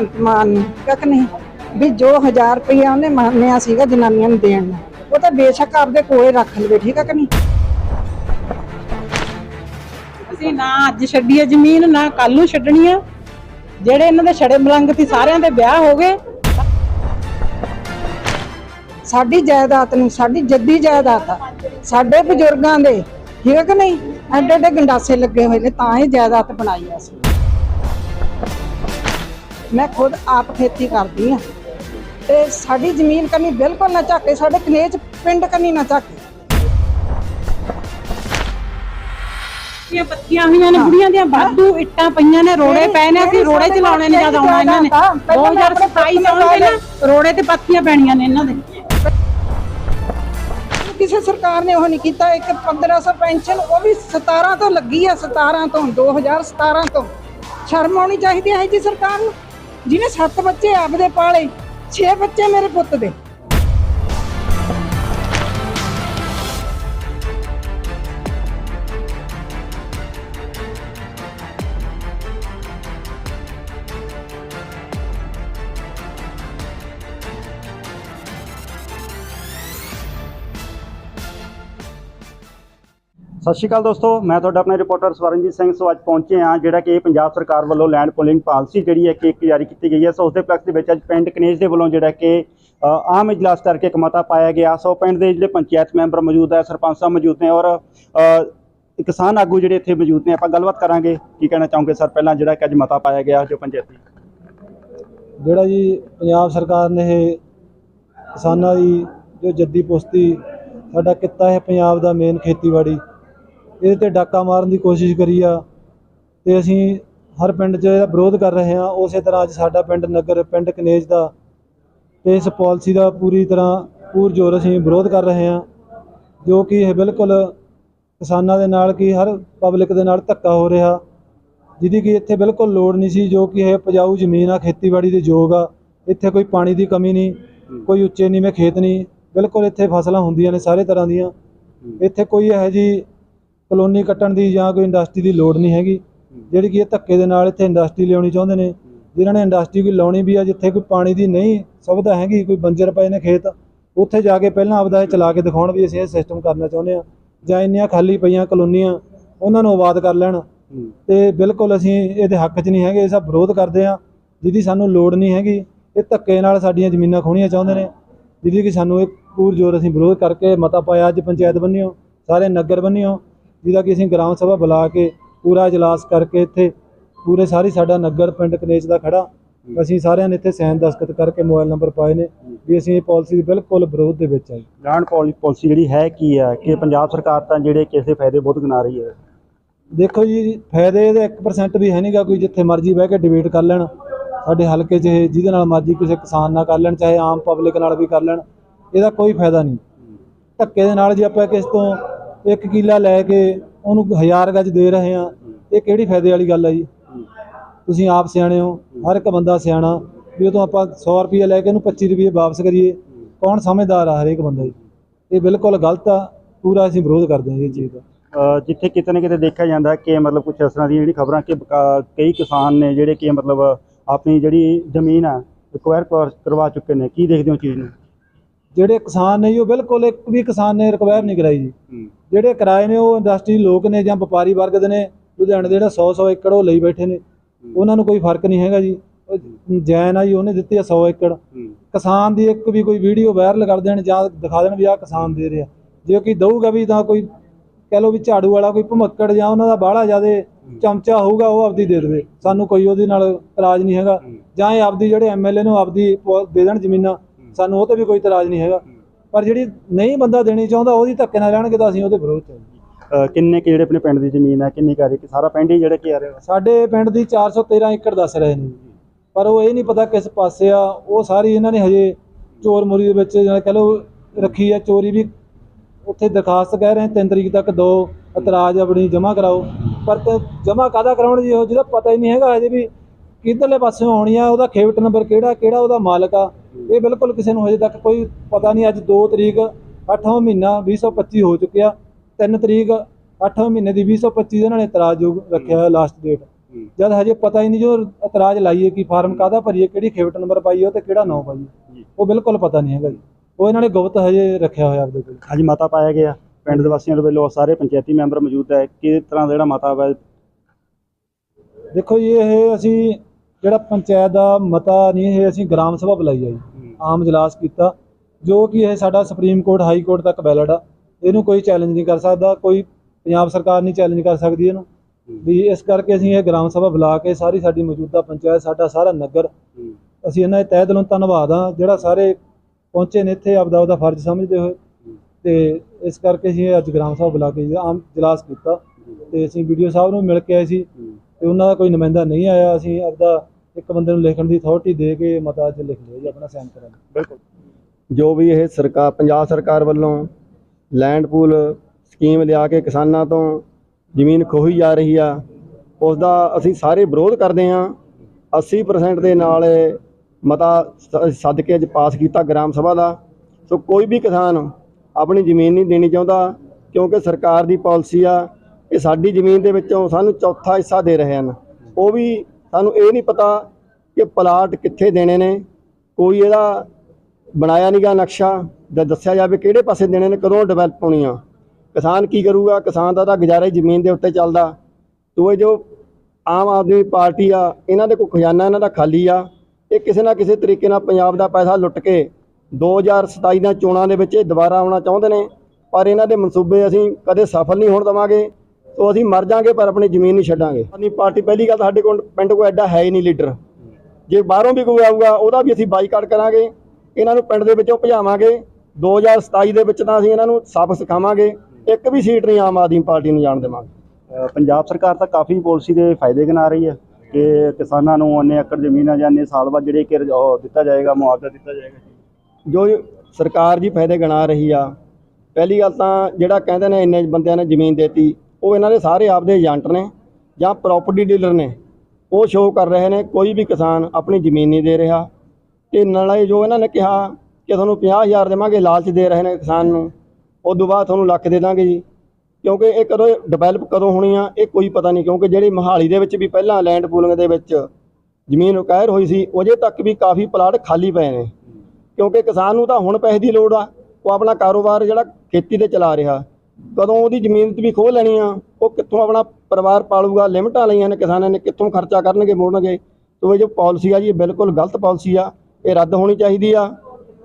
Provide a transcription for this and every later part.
ਭਗਵੰਤ ਮਾਨ ਨੂੰ ਕੱਖ ਨਹੀਂ ਵੀ ਜੋ 1000 ਰੁਪਇਆ ਉਹਨੇ ਮੰਨਿਆ ਸੀਗਾ ਜਨਾਨੀਆਂ ਨੂੰ ਦੇਣ ਨੂੰ ਉਹ ਤਾਂ ਬੇਸ਼ੱਕ ਆਪਦੇ ਕੋਲੇ ਰੱਖ ਲਵੇ ਠੀਕ ਹੈ ਕਿ ਨਹੀਂ? ਅਸੀਂ ਨਾ ਅੱਜ ਛੱਡੀਏ ਜ਼ਮੀਨ ਨਾ ਕੱਲ ਨੂੰ ਛੱਡਣੀ ਆ। ਜਿਹੜੇ ਇਹਨਾਂ ਦੇ ਛੜੇ ਮਲੰਗ ਸੀ ਸਾਰਿਆਂ ਦੇ ਵਿਆਹ ਹੋ ਗਏ। ਸਾਡੀ ਜਾਇਦਾਦ ਨੂੰ ਸਾਡੀ ਜੱਦੀ ਜਾਇਦਾਦ ਆ ਸਾਡੇ ਬਜ਼ੁਰਗਾਂ ਦੇ ਠੀਕ ਹੈ ਕਿ ਨਹੀਂ? ਐਡੇ ਐਡੇ ਗੰਡਾਸੇ ਲੱਗੇ ਹੋਏ ਨੇ ਤਾਂ ਇਹ ਜਾਇਦਾਦ ਬਣਾਈ ਆ ਅਸੀਂ। ਮੈਂ ਖੁਦ ਆਪ ਖੇਤੀ ਕਰਦੀ ਆ ਤੇ ਸਾਡੀ ਜ਼ਮੀਨ ਕੰਨੀ ਬਿਲਕੁਲ ਨਾ ਝਾਕੇ ਸਾਡੇ ਕਨੇਜ ਪਿੰਡ ਕੰਨੀ ਨਾ ਝਾਕੇ। ਇਹ ਪੱਤੀਆਂ ਹੋਈਆਂ ਨੇ ਬੁੜੀਆਂ ਦੀਆਂ ਵਾਧੂ ਇੱਟਾਂ ਪਈਆਂ ਨੇ ਰੋੜੇ ਪਏ ਨੇ ਅਸੀਂ ਰੋੜੇ ਚਲਾਉਣੇ ਨੇ ਜਦ ਆਉਣਾ ਇਹਨਾਂ ਨੇ। 2027 ਆਉਣਗੇ ਨਾ ਰੋੜੇ ਤੇ ਪੱਤੀਆਂ ਪੈਣੀਆਂ ਨੇ ਇਹਨਾਂ ਦੇ। ਕਿਸੇ ਸਰਕਾਰ ਨੇ ਉਹ ਨਹੀਂ ਕੀਤਾ ਇੱਕ 1500 ਪੈਨਸ਼ਨ ਉਹ ਵੀ 17 ਤੋਂ ਲੱਗੀ ਆ 17 ਤੋਂ 2017 ਤੋਂ। ਸ਼ਰਮ ਆਉਣੀ ਚਾਹੀਦੀ ਹੈ ਜੀ ਸਰਕਾਰ ਨੂੰ। ਜਿਹਨੇ ਸੱਤ ਬੱਚੇ ਆਪਦੇ ਪਾਲੇ 6 ਬੱਚੇ ਮੇਰੇ ਪੁੱਤ ਦੇ। ਸਤਿ ਸ਼੍ਰੀ ਅਕਾਲ ਦੋਸਤੋ, ਮੈਂ ਤੁਹਾਡਾ ਆਪਣਾ ਰਿਪੋਰਟਰ ਸਵਰਨਜੀਤ ਸਿੰਘ ਸੋ ਅੱਜ ਪਹੁੰਚੇ ਹਾਂ, ਜਿਹੜਾ ਕਿ ਪੰਜਾਬ ਸਰਕਾਰ ਵੱਲੋਂ ਲੈਂਡ ਪੋਲਿੰਗ ਪਾਲਿਸੀ ਜਿਹੜੀ ਹੈ ਕਿ ਇੱਕ ਜਾਰੀ ਕੀਤੀ ਗਈ ਹੈ। ਸੋ ਉਸ ਦੇ ਪਲਕਸ ਦੇ ਵਿੱਚ ਅੱਜ ਪਿੰਡ ਕਨੇਜ ਦੇ ਵੱਲੋਂ ਜਿਹੜਾ ਕਿ ਆਮ ਇਜਲਾਸ ਕਰਕੇ ਇੱਕ ਮਤਾ ਪਾਇਆ ਗਿਆ। ਸੋ ਪਿੰਡ ਦੇ ਜਿਹੜੇ ਪੰਚਾਇਤ ਮੈਂਬਰ ਮੌਜੂਦ ਹੈ, ਸਰਪੰਚ ਸਾਹਿਬ ਮੌਜੂਦ ਨੇ ਔਰ ਕਿਸਾਨ ਆਗੂ ਜਿਹੜੇ ਇੱਥੇ ਮੌਜੂਦ ਨੇ, ਆਪਾਂ ਗੱਲਬਾਤ ਕਰਾਂਗੇ। ਕੀ ਕਹਿਣਾ ਚਾਹੋਗੇ ਸਰ ਪਹਿਲਾਂ, ਜਿਹੜਾ ਕਿ ਅੱਜ ਮਤਾ ਪਾਇਆ ਗਿਆ ਜੋ ਪੰਚਾਇਤੀ? ਜਿਹੜਾ ਜੀ ਪੰਜਾਬ ਸਰਕਾਰ ਨੇ ਇਹ ਕਿਸਾਨਾਂ ਦੀ ਜੋ ਜੱਦੀ ਪੁਸ਼ਤੀ, ਸਾਡਾ ਕਿੱਤਾ ਹੈ ਪੰਜਾਬ ਦਾ ਮੇਨ ਖੇਤੀਬਾੜੀ। ਇਹਦੇ ਤੇ ਡਾਕਾ ਮਾਰਨ ਦੀ ਕੋਸ਼ਿਸ਼ ਕਰੀ ਆ। ਤੇ ਅਸੀਂ ਹਰ ਪਿੰਡ 'ਚ ਇਹਦਾ ਵਿਰੋਧ ਕਰ ਰਹੇ ਹਾਂ। ਉਸੇ ਤਰ੍ਹਾਂ ਅੱਜ ਸਾਡਾ ਪਿੰਡ ਨਗਰ, ਪਿੰਡ ਕਨੇਜ ਦਾ ਤੇ ਇਸ ਪਾਲਿਸੀ ਦਾ ਪੂਰੀ ਤਰ੍ਹਾਂ ਪੂਰ ਜ਼ੋਰ ਅਸੀਂ ਵਿਰੋਧ ਕਰ ਰਹੇ ਹਾਂ, ਜੋ ਕਿ ਇਹ ਬਿਲਕੁਲ ਕਿਸਾਨਾਂ ਦੇ ਨਾਲ ਕੀ ਹਰ ਪਬਲਿਕ ਦੇ ਨਾਲ ਧੱਕਾ ਹੋ ਰਿਹਾ, ਜਿਹਦੀ ਕਿ ਇੱਥੇ ਬਿਲਕੁਲ ਲੋੜ ਨਹੀਂ ਸੀ, ਜੋ ਕਿ ਇਹ ਉਪਜਾਊ ਜ਼ਮੀਨ ਆ, ਖੇਤੀਬਾੜੀ ਦੇ ਯੋਗ ਆ। ਇੱਥੇ ਕੋਈ ਪਾਣੀ ਦੀ ਕਮੀ ਨਹੀਂ, ਕੋਈ ਉੱਚੇ ਨੀਵੇਂ ਖੇਤ ਨਹੀਂ, ਬਿਲਕੁਲ ਇੱਥੇ ਫਸਲਾਂ ਹੁੰਦੀਆਂ ਨੇ ਸਾਰੇ ਤਰ੍ਹਾਂ ਦੀਆਂ। ਇੱਥੇ ਕੋਈ ਇਹੋ ਜੀ ਕਲੋਨੀ ਕੱਟਣ ਦੀ ਜਾਂ ਕੋਈ ਇੰਡਸਟਰੀ ਦੀ ਲੋੜ ਨਹੀਂ ਹੈਗੀ। ਜਿਹੜੀ ਕਿ ਇਹ ਧੱਕੇ ਦੇ ਨਾਲ ਇੱਥੇ ਇੰਡਸਟਰੀ ਲਿਆਉਣੀ ਚਾਹੁੰਦੇ ਨੇ। ਜਿਨ੍ਹਾਂ ਨੇ ਇੰਡਸਟਰੀ ਕੋਈ ਲਾਉਣੀ ਵੀ ਆ, ਜਿੱਥੇ ਕੋਈ ਪਾਣੀ ਦੀ ਨਹੀਂ ਸੁਵਿਧਾ ਹੈਗੀ, ਕੋਈ ਬੰਜਰ ਪਏ ਨੇ ਖੇਤ, ਉੱਥੇ ਜਾ ਕੇ ਪਹਿਲਾਂ ਆਪਦਾ ਇਹ ਚਲਾ ਕੇ ਦਿਖਾਉਣ ਵੀ ਅਸੀਂ ਇਹ ਸਿਸਟਮ ਕਰਨਾ ਚਾਹੁੰਦੇ ਆ ਜਾਂ ਇੰਨੀਆਂ ਖਾਲੀ ਪਈਆਂ ਕਲੋਨੀਆਂ, ਉਹਨਾਂ ਨੂੰ ਆਬਾਦ ਕਰ ਲੈਣ। ਤੇ ਬਿਲਕੁਲ ਅਸੀਂ ਇਹਦੇ ਹੱਕ 'ਚ ਨਹੀਂ ਹੈਗੇ, ਇਹ ਸਭ ਵਿਰੋਧ ਕਰਦੇ ਆ ਜਿਹਦੀ ਸਾਨੂੰ ਲੋੜ ਨਹੀਂ ਹੈਗੀ, ਇਹ ਧੱਕੇ ਨਾਲ ਸਾਡੀਆਂ ਜ਼ਮੀਨਾਂ ਖੋਹਣੀਆਂ ਚਾਹੁੰਦੇ ਨੇ। ਜਿਹਦੀ ਕਿ ਸਾਨੂੰ ਇਹ ਪੂਰ ਜ਼ੋਰ ਅਸੀਂ ਵਿਰੋਧ ਕਰਕੇ ਮਤਾ ਪਾਇਆ, ਅੱਜ ਪੰਚਾਇਤ ਬੰਨਿਓ, ਸਾਰੇ ਨਗਰ ਬੰਨਿਓ। ਜਿਹਦਾ ਕਿ ਅਸੀਂ ਗ੍ਰਾਮ ਸਭਾ ਬੁਲਾ ਕੇ ਪੂਰਾ ਇਜਲਾਸ ਕਰਕੇ ਇੱਥੇ ਪੂਰੇ ਸਾਰੀ ਸਾਡਾ ਨਗਰ ਪਿੰਡ ਕਨੇਜ ਦਾ ਖੜਾ। ਅਸੀਂ ਸਾਰਿਆਂ ਨੇ ਇੱਥੇ ਸੈਨ ਦਸਤਖਤ ਕਰਕੇ ਮੋਬਾਈਲ ਨੰਬਰ ਪਾਏ ਨੇ ਵੀ ਅਸੀਂ ਇਹ ਪਾਲਿਸੀ ਦੇ ਬਿਲਕੁਲ ਵਿਰੋਧ ਦੇ ਵਿੱਚ ਆ ਜੀ। ਲੈਂਡ ਪਾਲਿਸੀ ਜਿਹੜੀ ਹੈ ਕੀ ਹੈ ਕਿ ਪੰਜਾਬ ਸਰਕਾਰ ਤਾਂ ਜਿਹੜੇ ਕਿਸੇ ਫਾਇਦੇ ਬਹੁਤ ਗਿਣਾ ਰਹੀ ਹੈ। ਦੇਖੋ ਜੀ ਫਾਇਦੇ ਇਹਦੇ 1% ਵੀ ਹੈ ਨਹੀਂਗਾ ਕੋਈ ਜਿੱਥੇ ਮਰਜ਼ੀ ਬਹਿ ਕੇ ਡਿਬੇਟ ਕਰ ਲੈਣ। ਸਾਡੇ ਹਲਕੇ 'ਚ ਇਹ ਜਿਹਦੇ ਨਾਲ ਮਰਜ਼ੀ ਕਿਸੇ ਕਿਸਾਨ ਨਾਲ ਕਰ ਲੈਣ ਚਾਹੇ ਆਮ ਪਬਲਿਕ ਨਾਲ ਵੀ ਕਰ ਲੈਣ ਇਹਦਾ ਕੋਈ ਫਾਇਦਾ ਨਹੀਂ। ਧੱਕੇ ਦੇ ਨਾਲ ਜੇ ਆਪਾਂ ਕਿਸ ਤੋਂ ਇੱਕ ਕਿੱਲਾ ਲੈ ਕੇ ਉਹਨੂੰ 1000 ਗੱਜ ਦੇ ਰਹੇ ਆ ਇਹ ਕਿਹੜੀ ਫਾਇਦੇ ਵਾਲੀ ਗੱਲ ਆ ਜੀ? ਤੁਸੀਂ ਆਪ ਸਿਆਣੇ ਹੋ, ਹਰ ਇੱਕ ਬੰਦਾ ਸਿਆਣਾ। ਵੀ ਉਹ ਤੋਂ ਆਪਾਂ 100 ਰੁਪਏ ਲੈ ਕੇ ਉਹਨੂੰ 25 ਰੁਪਏ ਵਾਪਸ ਕਰੀਏ, ਕੌਣ ਸਮਝਦਾਰ ਆ ਹਰੇਕ ਬੰਦਾ ਜੀ ਇਹ ਬਿਲਕੁਲ ਗਲਤ ਆ, ਪੂਰਾ ਅਸੀਂ ਵਿਰੋਧ ਕਰਦੇ ਹਾਂ ਇਹ ਚੀਜ਼ ਦਾ। ਜਿੱਥੇ ਕਿਤੇ ਨਾ ਕਿਤੇ ਦੇਖਿਆ ਜਾਂਦਾ ਕਿ ਮਤਲਬ ਕੁਝ ਇਸ ਤਰ੍ਹਾਂ ਦੀਆਂ ਜਿਹੜੀ ਖਬਰਾਂ ਕਿ ਬਕਾ- ਕਈ ਕਿਸਾਨ ਨੇ ਜਿਹੜੇ ਕਿ ਮਤਲਬ ਆਪਣੀ ਜਿਹੜੀ ਜ਼ਮੀਨ ਆ ਰਿਕਵਾਇਰ ਕਰਵਾ ਚੁੱਕੇ ਨੇ। ਕੀ ਦੇਖਦੇ ਹੋ ਚੀਜ਼ ਨੂੰ? ਜਿਹੜੇ ਕਿਸਾਨ ਨੇ ਜੀ, ਉਹ ਬਿਲਕੁਲ ਇੱਕ ਵੀ ਕਿਸਾਨ ਨੇ ਰਿਕਵਾਇਰ ਨਹੀਂ ਕਰਾਈ ਜੀ। ਜਿਹੜੇ ਕਿਰਾਏ ਨੇ ਉਹ ਇੰਡਸਟਰੀ ਲੋਕ ਨੇ ਜਾਂ ਵਪਾਰੀ ਵਰਗ ਦੇ ਨੇ ਲੁਧਿਆਣੇ ਦੇ ਜਿਹੜਾ 100 100 ਏਕੜ ਉਹ ਲਈ ਬੈਠੇ ਨੇ। ਉਹਨਾਂ ਨੂੰ ਕੋਈ ਫ਼ਰਕ ਨਹੀਂ ਹੈਗਾ ਜੀ। ਜੈਨ ਆ ਜੀ ਉਹਨੇ ਦਿੱਤੀ ਆ 100 ਏਕੜ। ਕਿਸਾਨ ਦੀ ਇੱਕ ਵੀ ਕੋਈ ਵੀਡੀਓ ਵਾਇਰਲ ਕਰ ਦੇਣ ਜਾਂ ਦਿਖਾ ਦੇਣ ਵੀ ਆਹ ਕਿਸਾਨ ਦੇ ਰਿਹਾ। ਜੇ ਕੋਈ ਦਊਗਾ ਵੀ ਤਾਂ ਕੋਈ ਕਹਿ ਲਓ ਵੀ ਝਾੜੂ ਵਾਲਾ ਕੋਈ ਭਮੱਕੜ ਜਾਂ ਉਹਨਾਂ ਦਾ ਬਾਹਲਾ ਜ਼ਿਆਦੇ ਚਮਚਾ ਹੋਊਗਾ ਉਹ ਆਪਦੀ ਦੇ ਦੇਵੇ। ਸਾਨੂੰ ਕੋਈ ਉਹਦੇ ਨਾਲ ਇਤਰਾਜ਼ ਨਹੀਂ ਹੈਗਾ। ਜਾਂ ਇਹ ਆਪਦੀ ਜਿਹੜੇ ਐਮਐਲਏ ਨੂੰ ਆਪਦੀ ਦੇ ਦੇਣ ਜ਼ਮੀਨਾਂ। ਸਾਨੂੰ ਉਹ ਤੇ ਵੀ ਕੋਈ ਇਤਰਾਜ਼ ਨਹੀਂ ਹੈਗਾ। ਪਰ ਜਿਹੜੀ ਨਹੀਂ ਬੰਦਾ ਦੇਣੀ ਚਾਹੁੰਦਾ ਉਹਦੀ ਧੱਕੇ ਨਾਲ ਲੈਣਗੇ ਤਾਂ ਅਸੀਂ ਉਹਦੇ ਵਿਰੋਧ ਚ ਕਿੰਨੇ ਕਿ ਜਿਹੜੇ ਆਪਣੇ ਪਿੰਡ ਦੀ ਜ਼ਮੀਨ ਹੈ ਕਿੰਨੀ ਕਰ ਕਿ ਸਾਰਾ ਪਿੰਡ ਹੀ ਜਿਹੜੇ ਕਿ ਆ ਰਿਹਾ ਸਾਡੇ ਪਿੰਡ ਦੀ 413 ਏਕੜ ਦੱਸ ਰਹੇ ਨੇ ਪਰ ਉਹ ਇਹ ਨਹੀਂ ਪਤਾ ਕਿਸ ਪਾਸੇ ਆ ਉਹ ਸਾਰੀ ਇਹਨਾਂ ਨੇ ਹਜੇ ਚੋਰ ਮੋਰੀ ਦੇ ਵਿੱਚ ਜਾਂ ਕਹ ਲਓ ਰੱਖੀ ਆ ਚੋਰੀ ਵੀ ਉੱਥੇ ਦਰਖਾਸਤ ਕਹਿ ਰਹੇ 3 ਤਰੀਕ ਤੱਕ ਦੋ ਇਤਰਾਜ਼ ਆਪਣੀ ਜਮ੍ਹਾਂ ਕਰਾਓ। ਪਰ ਜਮ੍ਹਾਂ ਕਾਦਾ ਕਰਾਉਣ ਜੀ ਉਹ ਜਿਹਦਾ ਪਤਾ ਹੀ ਨਹੀਂ ਹੈਗਾ ਹਜੇ ਵੀ। ਕਿੱਧਰਲੇ ਪਾਸਿਓਂ ਆਉਣੀ ਆ ਉਹਦਾ ਖੇਵਟ ਨੰਬਰ ਕਿਹੜਾ ਕਿਹੜਾ ਉਹਦਾ ਮਾਲਕ ਆ? ਇਹ ਬਿਲਕੁਲ ਕਿਸੇ ਨੂੰ ਹਜੇ ਤੱਕ ਕੋਈ ਪਤਾ ਨਹੀਂ ਅੱਜ 2 ਤਰੀਕ 8ਵਾਂ ਮਹੀਨਾ 2025 ਹੋ ਚੁੱਕਿਆ। 3 ਤਰੀਕ 8ਵੇਂ ਮਹੀਨੇ ਦੀ 2025 ਦੇ ਇਹਨਾਂ ਨੇ ਇਤਰਾਜ਼ਯੋਗ ਰੱਖਿਆ ਹੋਇਆ ਲਾਸਟ ਡੇਟ ਜਦ ਹਜੇ ਪਤਾ ਹੀ ਨਹੀਂ ਜੋ ਇਤਰਾਜ਼ ਲਾਈਏ ਕਿ ਫਾਰਮ ਕਾਹਦਾ ਭਰੀਏ ਕਿਹੜੀ ਖੇਵਟ ਨੰਬਰ ਪਾਈਏ ਤੇ ਕਿਹੜਾ ਨਾਂ ਪਾਈਏ। ਜੀ। ਉਹ ਬਿਲਕੁਲ ਪਤਾ ਨਹੀਂ ਹੈਗਾ ਜੀ। ਉਹ ਇਹਨਾਂ ਨੇ ਗੁਪਤ ਹਜੇ ਰੱਖਿਆ ਹੋਇਆ ਆਪਦੇ ਕੋਲ। ਅੱਜ ਮਤਾ ਪਾਇਆ ਗਿਆ। ਪਿੰਡ ਦੇ ਵਾਸੀਆਂ ਦੇ ਵੱਲੋਂ ਸਾਰੇ ਪੰਚਾਇਤੀ ਮੈਂਬਰ ਮੌਜੂਦ ਹੈ। ਕਿਸ ਤਰ੍ਹਾਂ ਦਾ ਜਿਹੜਾ ਮਤਾ ਦੇਖੋ ਜੀ ਇਹ ਅਸੀਂ ਜਿਹੜਾ ਪੰਚਾਇਤ ਦਾ ਮਤਾ ਨਹੀਂ ਇਹ ਅਸੀਂ ਗ੍ਰਾਮ ਸਭਾ ਬੁਲਾਈ ਆ ਜੀ। ਆਮ ਇਜਲਾਸ ਕੀਤਾ ਜੋ ਕਿ ਇਹ ਸਾਡਾ ਸੁਪਰੀਮ ਕੋਰਟ ਹਾਈ ਕੋਰਟ ਤੱਕ ਵੈਲਿਡ ਆ। ਇਹਨੂੰ ਕੋਈ ਚੈਲੰਜ ਨਹੀਂ ਕਰ ਸਕਦਾ ਕੋਈ ਪੰਜਾਬ ਸਰਕਾਰ ਨਹੀਂ ਚੈਲੰਜ ਕਰ ਸਕਦੀ ਇਹਨੂੰ। ਵੀ ਇਸ ਕਰਕੇ ਅਸੀਂ ਇਹ ਗ੍ਰਾਮ ਸਭਾ ਬੁਲਾ ਕੇ ਸਾਰੀ ਸਾਡੀ ਮੌਜੂਦਾ ਪੰਚਾਇਤ ਸਾਡਾ ਸਾਰਾ ਨਗਰ ਅਸੀਂ ਇਹਨਾਂ ਦੇ ਤਹਿ ਦਿਲੋਂ ਧੰਨਵਾਦ ਆ ਜਿਹੜਾ ਸਾਰੇ ਪਹੁੰਚੇ ਨੇ ਇੱਥੇ ਆਪਦਾ ਉਹਦਾ ਫਰਜ਼ ਸਮਝਦੇ ਹੋਏ। ਤੇ ਇਸ ਕਰਕੇ ਅਸੀਂ ਅੱਜ ਗ੍ਰਾਮ ਸਭਾ ਬੁਲਾ ਕੇ ਆਮ ਇਜਲਾਸ ਕੀਤਾ। ਤੇ ਅਸੀਂ ਵੀਡੀਓ ਸਾਹਿਬ ਨੂੰ ਮਿਲ ਕੇ ਆਏ ਸੀ। ਤੇ ਉਹਨਾਂ ਦਾ ਕੋਈ ਨੁਮਾਇੰਦਾ ਨਹੀਂ ਆਇਆ ਅਸੀਂ ਆਪਦਾ ਇੱਕ ਬੰਦੇ ਨੂੰ ਲਿਖਣ ਦੀ ਅਥਾਰਟੀ ਦੇ ਕੇ ਮਤਾ ਅੱਜ ਲਿਖ ਲਿਆ ਜੀ ਆਪਣਾ ਸਾਈਨ ਕਰਾਂਗੇ ਬਿਲਕੁਲ। ਜੋ ਵੀ ਇਹ ਸਰਕਾਰ ਪੰਜਾਬ ਸਰਕਾਰ ਵੱਲੋਂ ਲੈਂਡ ਪੂਲ ਸਕੀਮ ਲਿਆ ਕੇ ਕਿਸਾਨਾਂ ਤੋਂ ਜ਼ਮੀਨ ਖੋਹੀ ਜਾ ਰਹੀ ਆ ਉਸ ਦਾ ਅਸੀਂ ਸਾਰੇ ਵਿਰੋਧ ਕਰਦੇ ਹਾਂ। 80% ਦੇ ਨਾਲ ਮਤਾ ਸੱਦ ਕੇ ਅੱਜ ਪਾਸ ਕੀਤਾ ਗ੍ਰਾਮ ਸਭਾ ਦਾ। ਸੋ ਕੋਈ ਵੀ ਕਿਸਾਨ ਆਪਣੀ ਜ਼ਮੀਨ ਨਹੀਂ ਦੇਣੀ ਚਾਹੁੰਦਾ ਕਿਉਂਕਿ ਸਰਕਾਰ ਦੀ ਪਾਲਿਸੀ ਆ ਇਹ ਸਾਡੀ ਜ਼ਮੀਨ ਦੇ ਵਿੱਚੋਂ ਸਾਨੂੰ ਚੌਥਾ ਹਿੱਸਾ ਦੇ ਰਹੇ ਹਨ। ਉਹ ਵੀ ਸਾਨੂੰ ਇਹ ਨਹੀਂ ਪਤਾ ਕਿ ਪਲਾਟ ਕਿੱਥੇ ਦੇਣੇ ਨੇ। ਕੋਈ ਇਹਦਾ ਬਣਾਇਆ ਨਹੀਂਗਾ ਨਕਸ਼ਾ ਜਾਂ ਦੱਸਿਆ ਜਾਵੇ ਕਿਹੜੇ ਪਾਸੇ ਦੇਣੇ ਨੇ, ਕਦੋਂ ਡਿਵੈਲਪ ਹੋਣੀ ਆ। ਕਿਸਾਨ ਕੀ ਕਰੂਗਾ? ਕਿਸਾਨ ਦਾ ਤਾਂ ਗੁਜ਼ਾਰਾ ਹੀ ਜ਼ਮੀਨ ਦੇ ਉੱਤੇ ਚੱਲਦਾ। ਤੋ ਇਹ ਜੋ ਆਮ ਆਦਮੀ ਪਾਰਟੀ ਆ, ਇਹਨਾਂ ਦੇ ਕੋਲ ਖਜ਼ਾਨਾ, ਇਹਨਾਂ ਦਾ ਖਾਲੀ ਆ। ਇਹ ਕਿਸੇ ਨਾ ਕਿਸੇ ਤਰੀਕੇ ਨਾਲ ਪੰਜਾਬ ਦਾ ਪੈਸਾ ਲੁੱਟ ਕੇ 2027 ਦੀਆਂ ਚੋਣਾਂ ਦੇ ਵਿੱਚ ਇਹ ਦੁਬਾਰਾ ਆਉਣਾ ਚਾਹੁੰਦੇ ਨੇ। ਪਰ ਇਹਨਾਂ ਦੇ ਮਨਸੂਬੇ ਅਸੀਂ ਕਦੇ ਸਫਲ ਨਹੀਂ ਹੋਣ ਦਵਾਂਗੇ। ਸੋ ਅਸੀਂ ਮਰ ਜਾਾਂਗੇ ਪਰ ਆਪਣੀ ਜ਼ਮੀਨ ਨਹੀਂ ਛੱਡਾਂਗੇ। ਆਪਣੀ ਪਾਰਟੀ ਪਹਿਲੀ ਗੱਲ ਤਾਂ ਸਾਡੇ ਕੋਲ ਪਿੰਡ ਕੋਲ ਐਡਾ ਹੈ ਹੀ ਨਹੀਂ ਲੀਡਰ। ਜੇ ਬਾਹਰੋਂ ਵੀ ਕੋਈ ਆਊਗਾ ਉਹਦਾ ਵੀ ਅਸੀਂ ਬਾਈਕਾਟ ਕਰਾਂਗੇ। ਇਹਨਾਂ ਨੂੰ ਪਿੰਡ ਦੇ ਵਿੱਚੋਂ ਭਜਾਵਾਂਗੇ। 2027 ਦੇ ਵਿੱਚ ਤਾਂ ਅਸੀਂ ਇਹਨਾਂ ਨੂੰ ਸਬਕ ਸਿਖਾਵਾਂਗੇ। ਇੱਕ ਵੀ ਸੀਟ ਨਹੀਂ ਆਮ ਆਦਮੀ ਪਾਰਟੀ ਨੂੰ ਜਾਣ ਦੇਵਾਂਗੇ। ਪੰਜਾਬ ਸਰਕਾਰ ਤਾਂ ਕਾਫੀ ਪਾਲਿਸੀ ਦੇ ਫਾਇਦੇ ਗਿਣਾ ਰਹੀ ਹੈ ਕਿ ਕਿਸਾਨਾਂ ਨੂੰ ਉਹਨੇ ਏਕੜ ਜ਼ਮੀਨਾਂ ਜਾਂ ਸਾਲ ਬਾਅਦ ਜਿਹੜੇ ਕਿ ਦਿੱਤਾ ਜਾਏਗਾ ਮੁਆਵਜ਼ਾ ਦਿੱਤਾ ਜਾਏਗਾ ਜੋ। ਸਰਕਾਰ ਜੀ ਫਾਇਦੇ ਗਿਣਾ ਰਹੀ ਆ ਪਹਿਲੀ ਗੱਲ ਤਾਂ ਜਿਹੜਾ ਕਹਿੰਦੇ ਨੇ ਇੰਨੇ ਬੰਦਿਆਂ ਨੇ ਜ਼ਮੀਨ ਦੇਤੀ ਉਹ ਇਹਨਾਂ ਦੇ ਸਾਰੇ ਆਪਦੇ ਏਜੰਟ ਨੇ ਜਾਂ ਪ੍ਰਾਪਰਟੀ ਡੀਲਰ ਨੇ। ਉਹ ਸ਼ੋਅ ਕਰ ਰਹੇ ਨੇ, ਕੋਈ ਵੀ ਕਿਸਾਨ ਆਪਣੀ ਜ਼ਮੀਨ ਨਹੀਂ ਦੇ ਰਿਹਾ। ਤੇ ਨਾਲੇ ਜੋ ਇਹਨਾਂ ਨੇ ਕਿਹਾ ਕਿ ਤੁਹਾਨੂੰ 50000 ਦੇਵਾਂਗੇ, ਲਾਲਚ ਦੇ ਰਹੇ ਨੇ ਕਿਸਾਨ ਨੂੰ ਉਸ ਤੋਂ ਬਾਅਦ ਤੁਹਾਨੂੰ ਲੱਖ ਦੇ ਦਾਂਗੇ ਜੀ। ਕਿਉਂਕਿ ਇਹ ਕਦੋਂ ਡਿਵੈਲਪ ਕਦੋਂ ਹੋਣੀ ਆ, ਇਹ ਕੋਈ ਪਤਾ ਨਹੀਂ, ਕਿਉਂਕਿ ਜਿਹੜੀ ਮਹਾਲੀ ਦੇ ਵਿੱਚ ਵੀ ਪਹਿਲਾਂ ਲੈਂਡ ਪੂਲਿੰਗ ਦੇ ਵਿੱਚ ਜ਼ਮੀਨ ਰਿਕਾਇਰ ਹੋਈ ਸੀ, ਅਜੇ ਤੱਕ ਵੀ ਕਾਫੀ ਪਲਾਟ ਖਾਲੀ ਪਏ ਨੇ। ਕਿਉਂਕਿ ਕਿਸਾਨ ਨੂੰ ਤਾਂ ਹੁਣ ਪੈਸੇ ਦੀ ਲੋੜ ਆ, ਉਹ ਆਪਣਾ ਕਾਰੋਬਾਰ ਜਿਹੜਾ ਖੇਤੀ ਤੇ ਚਲਾ ਰਿਹਾ। ਕਦੋਂ ਉਹਦੀ ਜ਼ਮੀਨ ਤੇ ਵੀ ਖੋਹ ਲੈਣੀ ਆ ਉਹ ਕਿੱਥੋਂ ਆਪਣਾ ਪਰਿਵਾਰ ਪਾਲੂਗਾ ਲਿਮਟਾਂ ਲਈਆਂ ਨੇ ਕਿਸਾਨਾਂ ਨੇ ਕਿੱਥੋਂ ਖਰਚਾ ਕਰਨਗੇ ਮੋੜਨਗੇ। ਤੋ ਇਹ ਜੋ ਪਾਲਿਸੀ ਆ ਜੀ ਇਹ ਬਿਲਕੁਲ ਗਲਤ ਪਾਲਿਸੀ ਆ ਇਹ ਰੱਦ ਹੋਣੀ ਚਾਹੀਦੀ ਆ।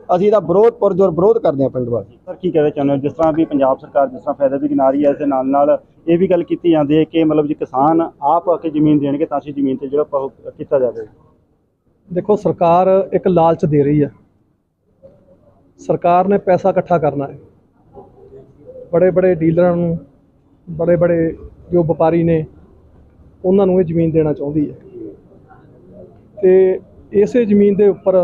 ਅਸੀਂ ਇਹਦਾ ਵਿਰੋਧ ਪੁਰਜੋਰ ਵਿਰੋਧ ਕਰਦੇ ਹਾਂ ਪਿੰਡ ਵਾਸੀ। ਸਰ ਕੀ ਕਹਿਣਾ ਚਾਹੁੰਦੇ ਹੋ? ਜਿਸ ਤਰ੍ਹਾਂ ਵੀ ਪੰਜਾਬ ਸਰਕਾਰ ਜਿਸ ਤਰ੍ਹਾਂ ਫਾਇਦਾ ਵੀ ਗਿਣਾ ਰਹੀ ਹੈ ਇਸ ਦੇ ਨਾਲ ਨਾਲ ਇਹ ਵੀ ਗੱਲ ਕੀਤੀ ਜਾਂਦੀ ਹੈ ਕਿ ਮਤਲਬ ਜੇ ਕਿਸਾਨ ਆਪ ਆ ਕੇ ਜ਼ਮੀਨ ਦੇਣਗੇ ਤਾਂ ਅਸੀਂ ਜ਼ਮੀਨ ਤੇ ਜਿਹੜਾ ਕੀਤਾ ਜਾਵੇ। ਦੇਖੋ ਸਰਕਾਰ ਇੱਕ ਲਾਲਚ ਦੇ ਰਹੀ ਹੈ ਸਰਕਾਰ ਨੇ ਪੈਸਾ ਇਕੱਠਾ ਕਰਨਾ ਹੈ। ਬੜੇ ਬੜੇ ਡੀਲਰਾਂ ਨੂੰ ਬੜੇ ਬੜੇ ਜੋ ਵਪਾਰੀ ਨੇ, ਉਹਨਾਂ ਨੂੰ ਇਹ ਜ਼ਮੀਨ ਦੇਣਾ ਚਾਹੁੰਦੀ ਹੈ। ਤੇ ਇਸੇ ਜ਼ਮੀਨ ਦੇ ਉੱਪਰ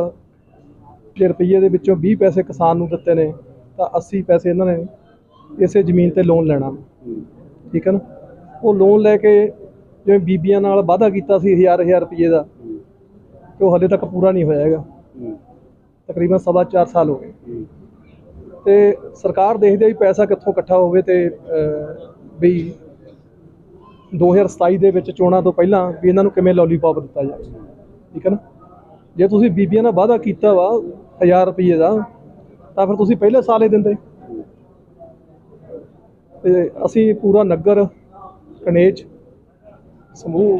ਜੇ ਰੁਪਈਏ ਦੇ ਵਿੱਚੋਂ 20 ਪੈਸੇ ਕਿਸਾਨ ਨੂੰ ਦਿੱਤੇ ਨੇ, ਤਾਂ 80 ਪੈਸੇ ਇਹਨਾਂ ਨੇ ਇਸੇ ਜ਼ਮੀਨ ਤੇ ਲੋਨ ਲੈਣਾ। ਠੀਕ ਹੈ ਨਾ? ਉਹ ਲੋਨ ਲੈ ਕੇ ਜਿਵੇਂ ਬੀਬੀਆਂ ਨਾਲ ਵਾਅਦਾ ਕੀਤਾ ਸੀ ਹਜ਼ਾਰ ਹਜ਼ਾਰ ਰੁਪਈਏ ਦਾ, ਤੇ ਉਹ ਹਲੇ ਤੱਕ ਪੂਰਾ ਨਹੀਂ ਹੋਇਆ ਹੈਗਾ। ਤਕਰੀਬਨ ਸਵਾ ਚਾਰ ਸਾਲ ਹੋ ਗਏ। ਤੇ ਸਰਕਾਰ ਦੇਖਦੀ ਹੈ ਵੀ ਪੈਸਾ ਕਿੱਥੋਂ ਇਕੱਠਾ ਹੋਵੇ ਤੇ ਅਹ, ਵੀ 2027 ਦੇ ਵਿੱਚ ਚੋਣਾਂ ਤੋਂ ਪਹਿਲਾਂ ਵੀ ਇਹਨਾਂ ਨੂੰ ਕਿਵੇਂ ਲੋਲੀਪੌਪ ਦਿੱਤਾ ਜਾਵੇ। ਠੀਕ ਹੈ ਨਾ? ਜੇ ਤੁਸੀਂ ਬੀਬੀਆਂ ਨਾਲ ਵਾਅਦਾ ਕੀਤਾ ਵਾ 1000 ਰੁਪਏ ਦਾ ਤਾਂ ਫਿਰ ਤੁਸੀਂ ਪਹਿਲੇ ਸਾਲ ਹੀ ਦਿੰਦੇ। ਤੇ ਅਸੀਂ ਪੂਰਾ ਨਗਰ ਕਨੇਜ ਸਮੂਹ